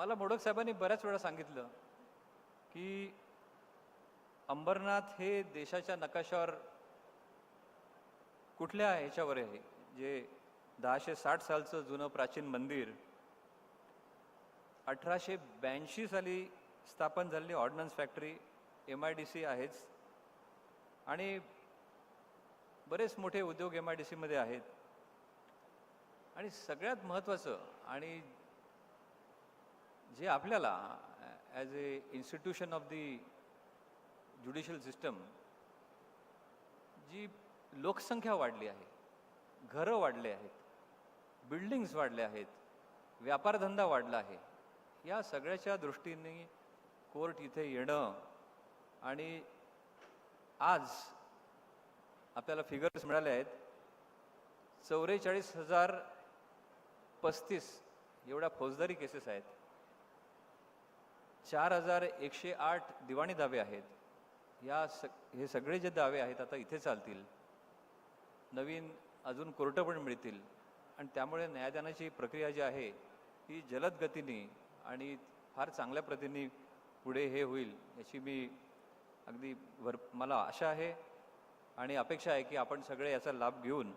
मला मोडक साहेबांनी बऱ्याच वेळा सांगितलं की अंबरनाथ हे देशाच्या नकाशावर कुठल्या ह्याच्यावर आहे? जे दहाशे साठ सालचं जुनं प्राचीन मंदिर अठराशे ब्याऐंशी साली स्थापन झालेली ordnance factory M I D C आहेच. आणि बरेच मोठे उद्योग एम आय डी सीमध्ये आहेत. आणि सगळ्यात महत्त्वाचं आणि जे आपल्याला as a institution of the judicial system जी लोकसंख्या वाढली आहे घरं वाढले आहेत बिल्डिंग्स वाढल्या आहेत व्यापारधंदा वाढला आहे या सगळ्याच्या दृष्टीने कोर्ट इथे येणं आणि आज आपल्याला फिगर्स मिळाले आहेत चौवेचाळीस हजार पस्तीस एवढ्या फौजदारी केसेस आहेत. चार हजार एकशे आठ दिवाणी दावे आहेत. या स हे सगळे जे दावे आहेत आता इथे चालतील. नवीन अजून कोर्टं पण मिळतील. आणि त्यामुळे न्यायदानाची प्रक्रिया जी आहे ती जलद गतीने आणि फार चांगल्या पद्धतीने पुढे हे होईल याची मी अगदी भर मला आशा आहे आणि अपेक्षा आहे की आपण सगळे याचा लाभ घेऊन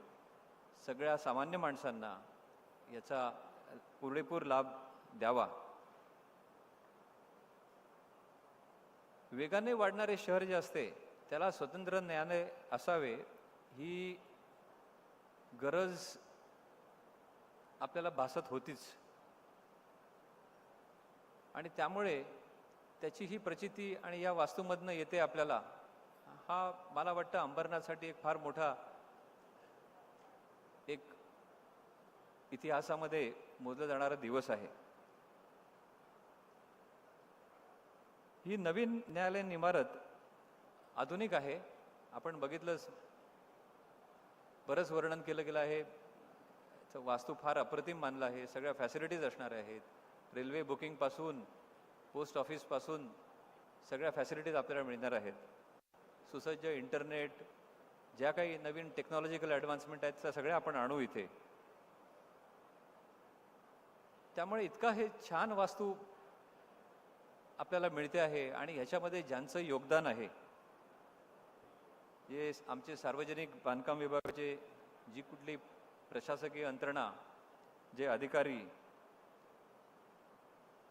सगळ्या सामान्य माणसांना याचा पुरेपूर लाभ द्यावा. वेगाने वाढणारे शहर जे असते त्याला स्वतंत्र न्यायालय असावे ही गरज आपल्याला भासत होतीच. आणि त्यामुळे त्याची ही प्रचिती आणि या वास्तूमधनं येते आपल्याला हा मला वाटतं अंबरनाथसाठी एक फार मोठा एक इतिहासामध्ये मोजला जाणारा दिवस आहे. ही नवीन न्यायालयीन इमारत आधुनिक आहे. आपण बघितलंच बरंच वर्णन केलं गेलं आहे. वास्तू फार अप्रतिम मानलं आहे. सगळ्या फॅसिलिटीज असणार आहेत. रेल्वे बुकिंगपासून पोस्ट ऑफिसपासून सगळ्या फॅसिलिटीज आपल्याला मिळणार आहेत. सुसज्ज इंटरनेट ज्या काही नवीन टेक्नॉलॉजिकल ॲडव्हान्समेंट आहेत त्या सगळ्या आपण आणू इथे. त्यामुळे इतका हे छान वास्तू आपल्याला मिळते आहे आणि ह्याच्यामध्ये ज्यांचं योगदान आहे जे आमचे सार्वजनिक बांधकाम विभागाचे जी कुठली प्रशासकीय यंत्रणा जे अधिकारी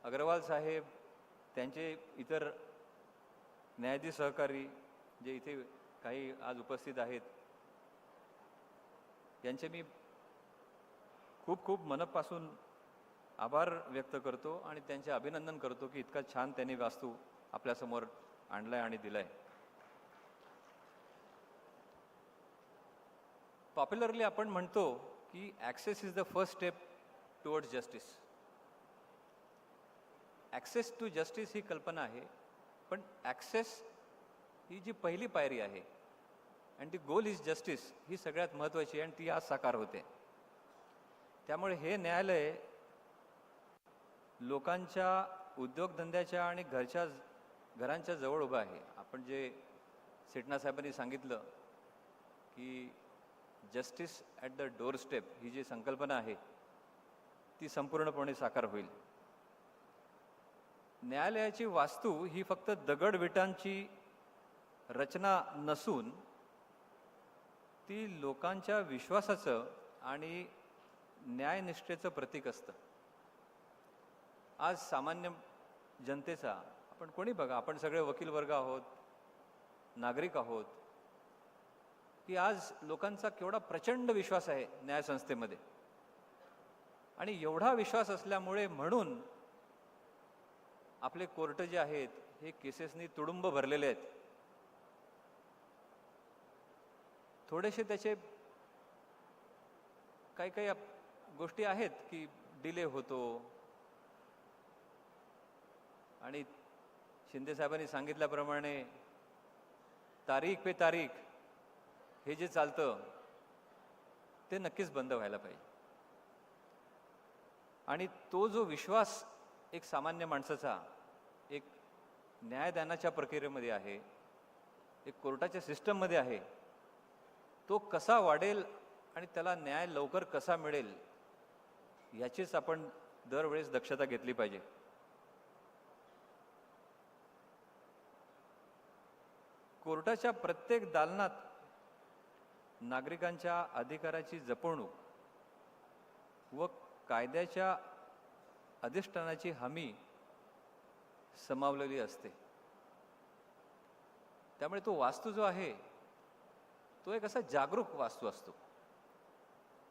अग्रवाल साहेब त्यांचे इतर न्यायाधीश सहकारी जे इथे काही आज उपस्थित आहेत यांचे मी खूप खूप मनपासून आभार व्यक्त करतो आणि त्यांचे अभिनंदन करतो की इतका छान त्यांनी वास्तू आपल्यासमोर आणलाय आणि दिलाय. पॉप्युलरली आपण म्हणतो की access is the first step towards justice access to justice ही कल्पना आहे पण ॲक्सेस ही जी पहिली पायरी आहे आणि ती गोल इज जस्टिस ही सगळ्यात महत्त्वाची आहे आणि ती आज साकार होते. त्यामुळे हे न्यायालय लोकांच्या उद्योगधंद्याच्या आणि घरच्या घरांच्या जवळ उभं आहे. आपण जे सेटना साहेबांनी सांगितलं की justice at the door step ही जी संकल्पना आहे ती संपूर्णपणे साकार होईल. न्यायालयाची वास्तू ही फक्त दगड विटांची रचना नसून ती लोकांच्या विश्वासाचं आणि न्यायनिष्ठेचं प्रतीक असतं. आज सामान्य जनतेचा आपण कोणी बघा आपण सगळे वकील वर्ग आहोत नागरिक आहोत की आज लोकांचा केवढा प्रचंड विश्वास आहे न्यायसंस्थेमध्ये आणि एवढा विश्वास असल्यामुळे म्हणून आपले कोर्ट जे आहेत हे केसेसनी तुडुंब भरलेले आहेत. थोडेसे त्याचे काही काही गोष्टी आहेत की डिले होतो आणि शिंदेसाहेबांनी सांगितल्याप्रमाणे तारीख पे तारीख हे जे चालतं ते नक्कीच बंद व्हायला पाहिजे. आणि तो जो विश्वास एक सामान्य माणसाचा एक न्यायदानाच्या प्रक्रियेमध्ये आहे एक कोर्टाच्या सिस्टममध्ये आहे तो कसा वाढेल आणि त्याला न्याय लवकर कसा मिळेल याचीच आपण दरवेळेस दक्षता घेतली पाहिजे. कोर्टाच्या प्रत्येक दालनात नागरिकांच्या अधिकाराची जपवणूक व कायद्याच्या अधिष्ठानाची हमी समावलेली असते. त्यामुळे तो वास्तू जो आहे तो एक असा जागरूक वास्तू असतो.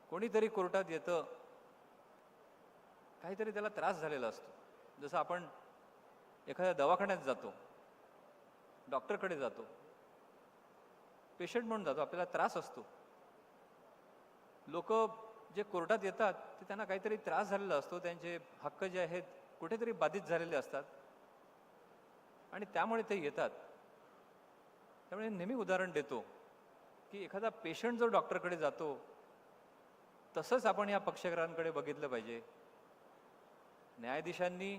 कोणीतरी कोर्टात येतं काहीतरी त्याला त्रास झालेला असतो. जसं आपण एखाद्या दवाखान्यात जातो डॉक्टरकडे जातो. पेशंट म्हणून जातो. आपल्याला त्रास असतो. लोक जे कोर्टात येतात ते त्यांना काहीतरी त्रास झालेला असतो. त्यांचे हक्क जे आहेत कुठेतरी बाधित झालेले असतात. आणि त्यामुळे ते येतात. त्यामुळे नेहमी उदाहरण देतो की एखादा पेशंट जो डॉक्टरकडे जातो तसंच आपण या पक्षकारांकडे बघितलं पाहिजे. न्यायाधीशांनी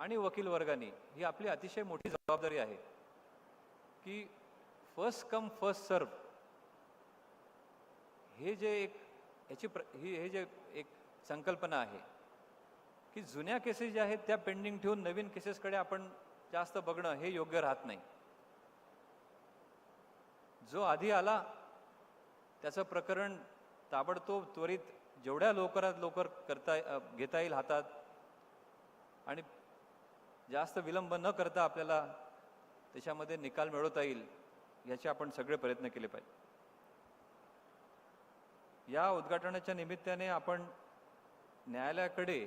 आणि वकील वर्गाने ही आपली अतिशय मोठी जबाबदारी आहे की फर्स्ट कम फर्स्ट सर्व हे जे एक याची प्र ही हे जे एक संकल्पना आहे की जुन्या केसेस ज्या आहेत त्या पेंडिंग ठेवून नवीन केसेसकडे आपण जास्त बघणं हे योग्य राहत नाही. जो आधी आला त्याचं प्रकरण ताबडतोब त्वरित जेवढ्या लवकरात लवकर करता घेता येईल हातात आणि जास्त विलंब न करता आपल्याला त्याच्यामध्ये निकाल मिळवता येईल याचे आपण सगळे प्रयत्न केले पाहिजे. या उद्घाटनाच्या निमित्ताने आपण न्यायालयाकडे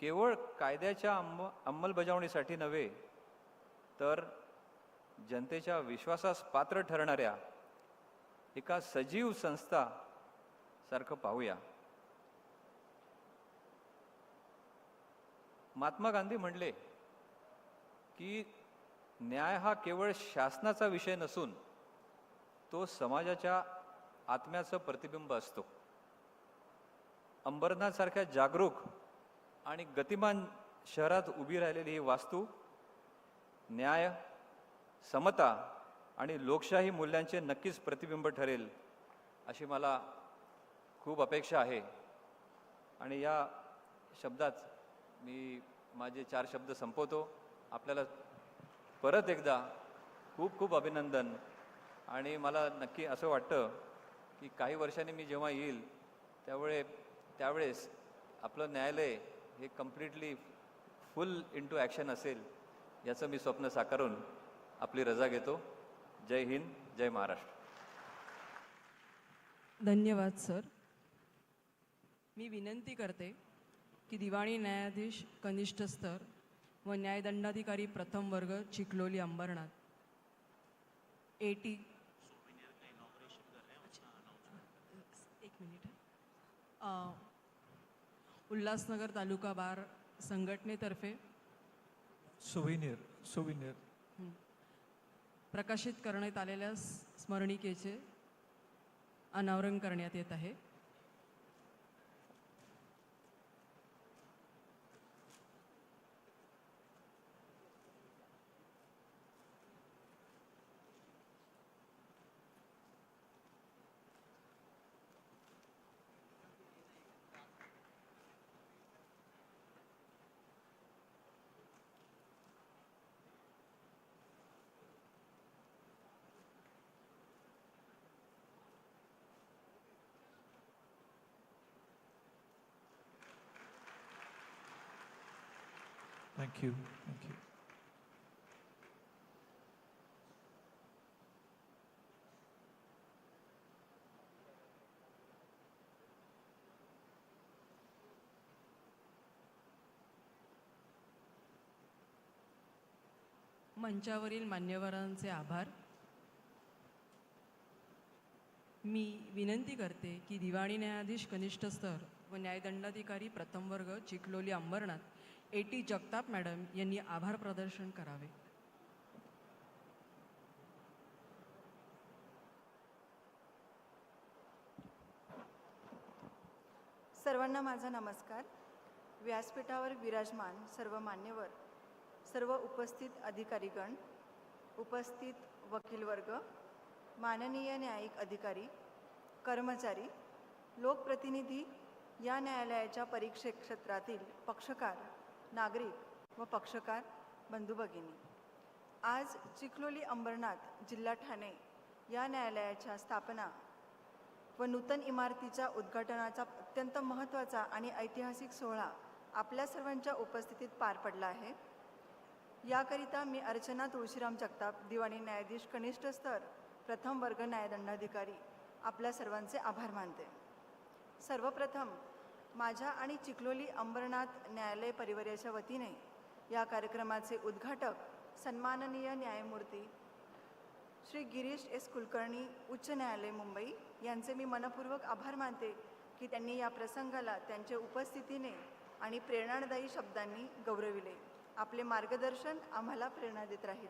केवळ कायद्याच्या अंम अंमलबजावणीसाठी नव्हे तर जनतेच्या विश्वासास पात्र ठरणाऱ्या एका सजीव संस्था सारखं पाहूया. महात्मा गांधी म्हणले की न्याय हा केवळ शासनाचा विषय नसून तो समाजाच्या आत्म्याचं प्रतिबिंब असतो. अंबरनाथसारख्या जागरूक आणि गतिमान शहरात उभी राहिलेली ही वास्तू न्याय समता आणि लोकशाही मूल्यांचे नक्कीच प्रतिबिंब ठरेल अशी मला खूप अपेक्षा आहे. आणि या शब्दात मी माझे चार शब्द संपवतो. आपल्याला परत एकदा खूप खूप अभिनंदन. आणि मला नक्की असं वाटतं की काही वर्षांनी मी जेव्हा येईल त्यावेळे त्यावेळेस आपलं न्यायालय हे कम्प्लिटली फुल इंटू ॲक्शन असेल याचं मी स्वप्न साकारून आपली रजा घेतो. जय हिंद जय महाराष्ट्र. धन्यवाद सर. मी विनंती करते की दिवाणी न्यायाधीश कनिष्ठ स्तर व न्यायदंडाधिकारी प्रथम वर्ग चिखलोली अंबरनाथ. एटी एक मिनिट. उल्हासनगर तालुका बार संघटनेतर्फे. सुविनियर सुविनियर प्रकाशित करण्यात आलेल्या स्मरणिकेचे अनावरण करण्यात येत आहे. Thank you. Thank you. मंचावरील मान्यवरांचे आभार मी विनंती करते की दिवाणी न्यायाधीश कनिष्ठ स्तर व न्यायदंडाधिकारी प्रथम वर्ग Chikhloli Ambarnath A T Jagtap madam यांनी आभार प्रदर्शन करावे. सर्वांना माझा नमस्कार. व्यासपीठावर विराजमान सर्व मान्यवर सर्व उपस्थित अधिकारीगण उपस्थित वकीलवर्ग माननीय न्यायिक अधिकारी कर्मचारी लोकप्रतिनिधी या न्यायालयाच्या परीक्षे क्षेत्रातील पक्षकार नागरिक व पक्षकार बंधू भगिनी. आज चिखलोली अंबरनाथ जिल्हा ठाणे या न्यायालयाच्या स्थापना व नूतन इमारतीच्या उद्घाटनाचा अत्यंत महत्त्वाचा आणि ऐतिहासिक सोहळा आपल्या सर्वांच्या उपस्थितीत पार पडला आहे. याकरिता मी अर्चना तुळशीराम जगताप दिवाणी न्यायाधीश कनिष्ठ स्तर प्रथम वर्ग न्यायदंडाधिकारी आपल्या सर्वांचे आभार मानते. सर्वप्रथम माझ्या आणि चिखलोली अंबरनाथ न्यायालय परिवाराच्या वतीने या कार्यक्रमाचे उद्घाटक सन्माननीय न्यायमूर्ती श्री गिरीश एस कुलकर्णी उच्च न्यायालय मुंबई यांचे मी मनपूर्वक आभार मानते की त्यांनी या प्रसंगाला त्यांच्या उपस्थितीने आणि प्रेरणादायी शब्दांनी गौरविले. आपले मार्गदर्शन आम्हाला प्रेरणा देत राहील.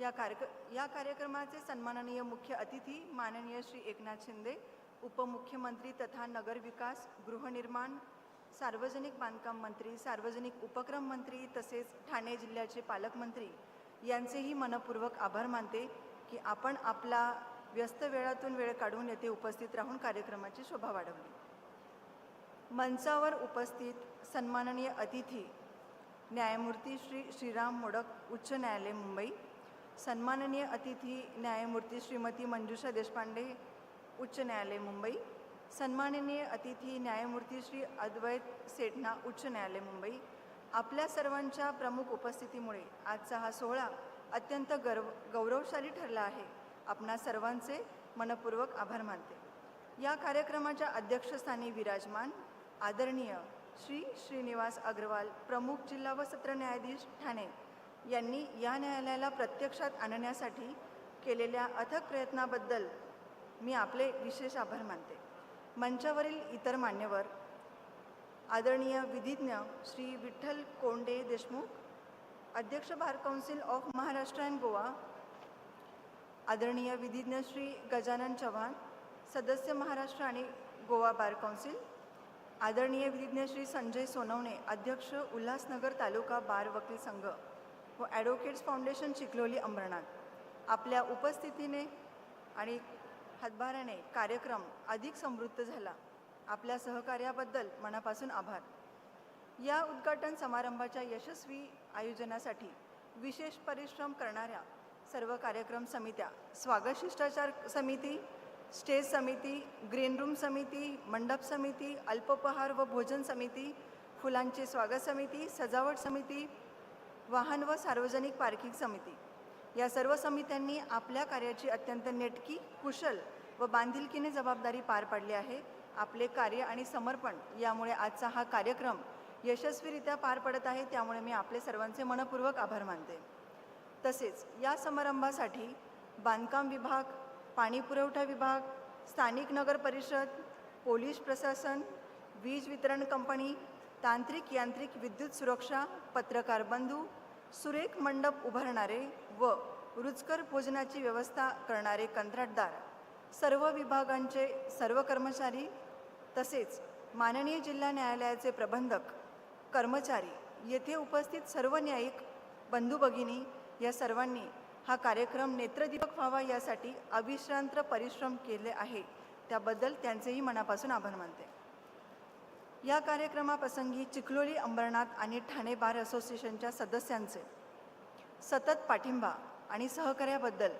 या कार्यक या कार्यक्रमाचे सन्माननीय मुख्य अतिथी माननीय श्री एकनाथ शिंदे उपमुख्यमंत्री तथा नगरविकास गृहनिर्माण सार्वजनिक बांधकाम मंत्री सार्वजनिक उपक्रम मंत्री तसेच ठाणे जिल्ह्याचे पालकमंत्री यांचेही मनपूर्वक आभार मानते की आपण आपला व्यस्त वेळातून वेळ काढून येथे उपस्थित राहून कार्यक्रमाची शोभा वाढवली. मंचावर उपस्थित सन्माननीय अतिथी न्यायमूर्ती श्री श्रीराम मोडक उच्च न्यायालय मुंबई सन्माननीय अतिथी न्यायमूर्ती श्रीमती मंजुषा देशपांडे उच्च न्यायालय मुंबई. सन्माननीय अतिथी न्यायमूर्ती श्री अद्वैत सेठना उच्च न्यायालय मुंबई. आपल्या सर्वांच्या प्रमुख उपस्थितीमुळे आजचा हा सोहळा अत्यंत गर्व गौरवशाली ठरला आहे. आपणा सर्वांचे मनपूर्वक आभार मानते. या कार्यक्रमाच्या अध्यक्षस्थानी विराजमान आदरणीय श्री श्रीनिवास अग्रवाल प्रमुख जिल्हा व सत्र न्यायाधीश ठाणे यांनी या न्यायालयाला प्रत्यक्षात आणण्यासाठी केलेल्या अथक प्रयत्नाबद्दल मी आपले विशेष आभार मानते. मंचावरील इतर मान्यवर आदरणीय विधिज्ञ श्री विठ्ठल कोंडे देशमुख अध्यक्ष bar council of Maharashtra and Goa आदरणीय विधिज्ञ श्री गजानन चव्हाण सदस्य महाराष्ट्र आणि गोवा बार काउन्सिल आदरणीय विधिज्ञ श्री संजय सोनवणे अध्यक्ष उल्हासनगर तालुका बार वकील संघ व ॲडव्होकेट्स फाउंडेशन चिखलोली अंबरनाथ. आपल्या उपस्थितीने आणि हातभाराने कार्यक्रम अधिक समृद्ध झाला. आपल्या सहकार्याबद्दल मनापासून आभार. या उद्घाटन समारंभाच्या यशस्वी आयोजनासाठी विशेष परिश्रम करणाऱ्या सर्व कार्यक्रम समित्या स्वागत शिष्टाचार समिती स्टेज समिती ग्रीन रूम समिती मंडप समिती अल्पोपहार व भोजन समिती फुलांची स्वागत समिती सजावट समिती वाहन व सार्वजनिक पार्किंग समिती. या सर्व समित्यांनी आपल्या कार्याची अत्यंत नेटकी कुशल व बांधिलकीने जबाबदारी पार पाडली आहे. आपले कार्य आणि समर्पण यामुळे आजचा हा कार्यक्रम यशस्वीरित्या पार पडत आहे त्यामुळे मी आपले सर्वांचे मनपूर्वक आभार मानते. तसेच या समारंभासाठी बांधकाम विभाग पाणीपुरवठा विभाग स्थानिक नगर परिषद पोलीस प्रशासन वीज वितरण कंपनी तांत्रिक यांत्रिक विद्युत सुरक्षा पत्रकार बंधू सुरेख मंडप उभारणारे व रुचकर भोजनाची व्यवस्था करणारे कंत्राटदार सर्व विभागांचे सर्व कर्मचारी तसेच माननीय जिल्हा न्यायालयाचे प्रबंधक कर्मचारी येथे उपस्थित सर्व न्यायिक बंधू भगिनी या सर्वांनी हा कार्यक्रम नेत्रदीपक व्हावा यासाठी अविश्रांत परिश्रम केले आहे. त्याबद्दल त्यांचेही मनापासून आभार मानते. या कार्यक्रमाप्रसंगी चिखलोली अंबरनाथ आणि ठाणे बार असोसिएशनच्या सदस्यांचे सतत पाठिंबा आणि सहकार्याबद्दल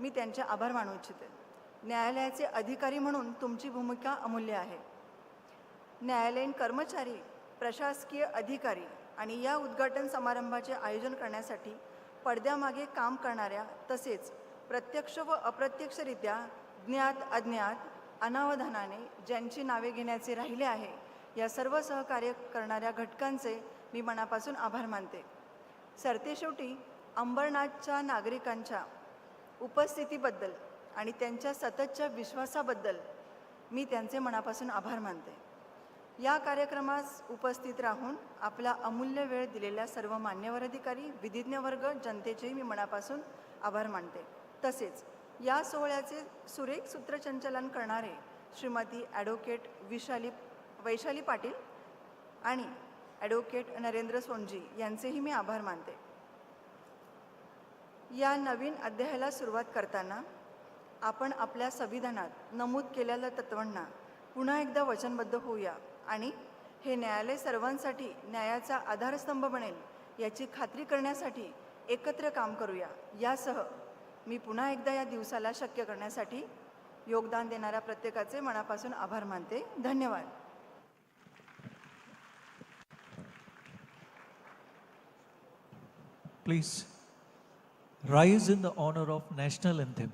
मी त्यांचे आभार मानू इच्छिते. न्यायालयाचे अधिकारी म्हणून तुमची भूमिका अमूल्य आहे. न्यायालयीन कर्मचारी प्रशासकीय अधिकारी आणि या उद्घाटन समारंभाचे आयोजन करण्यासाठी पडद्यामागे काम करणाऱ्या तसेच प्रत्यक्ष व अप्रत्यक्षरित्या ज्ञात अज्ञात अनावधानाने ज्यांची नावे घेण्याचे राहिले आहे या सर्व सहकार्य करणाऱ्या घटकांचे मी मनापासून आभार मानते. सरतेशेवटी अंबरनाथच्या नागरिकांच्या उपस्थितीबद्दल आणि त्यांच्या सततच्या विश्वासाबद्दल मी त्यांचे मनापासून आभार मानते. या कार्यक्रमास उपस्थित राहून आपला अमूल्य वेळ दिलेल्या सर्व मान्यवर अधिकारी विधिज्ञ वर्ग जनतेचेही मी मनापासून आभार मानते. तसेच या सोहळ्याचे सुरेख सूत्रसंचालन करणारे श्रीमती ॲडव्होकेट विशाली वैशाली पाटील आणि ॲडव्होकेट नरेंद्र सोनजी यांचेही मी आभार मानते. या नवीन अध्यायाला सुरुवात करताना आपण आपल्या संविधानात नमूद केलेल्या तत्वांना पुन्हा एकदा वचनबद्ध होऊया आणि हे न्यायालय सर्वांसाठी न्यायाचा आधारस्तंभ बनेल याची खात्री करण्यासाठी एकत्र काम करूया. यासह मी पुन्हा एकदा या दिवसाला शक्य करण्यासाठी योगदान देणाऱ्या प्रत्येकाचे मनापासून आभार मानते. धन्यवाद. Please rise in the honor of national anthem.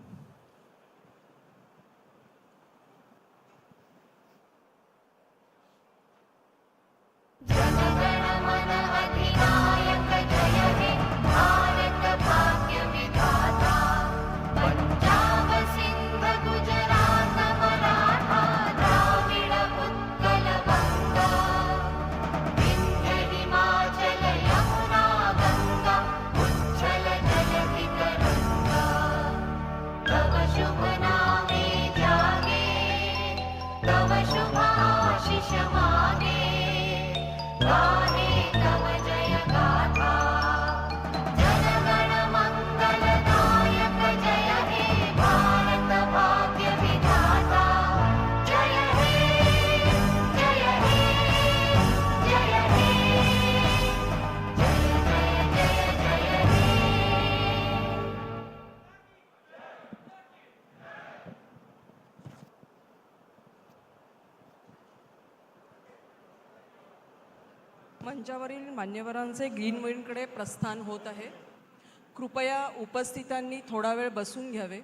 मंचावरील मान्यवरांचे ग्रीनविंडकडे प्रस्थान होत आहे. कृपया उपस्थितांनी थोडा वेळ बसून घ्यावे.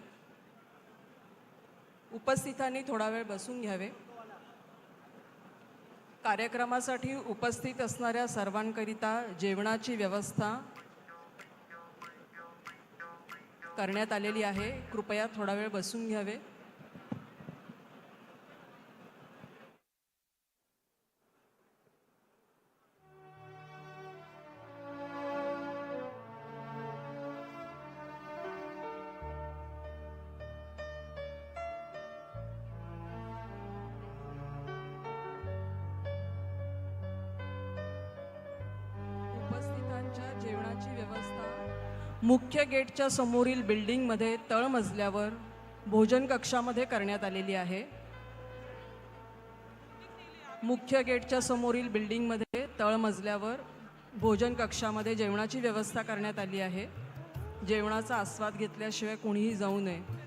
उपस्थितांनी थोडा वेळ बसून घ्यावे. कार्यक्रमासाठी उपस्थित असणाऱ्या सर्वांकरिता जेवणाची व्यवस्था करण्यात आलेली आहे. कृपया थोडा वेळ बसून घ्यावे. मुख्य गेटच्या समोरील बिल्डिंगमध्ये तळमजल्यावर भोजन कक्षामध्ये करण्यात आलेली आहे. मुख्य गेटच्या समोरील बिल्डिंगमध्ये तळमजल्यावर भोजन कक्षामध्ये जेवणाची व्यवस्था करण्यात आली आहे. जेवणाचा आस्वाद घेतल्याशिवाय कोणीही जाऊ नये.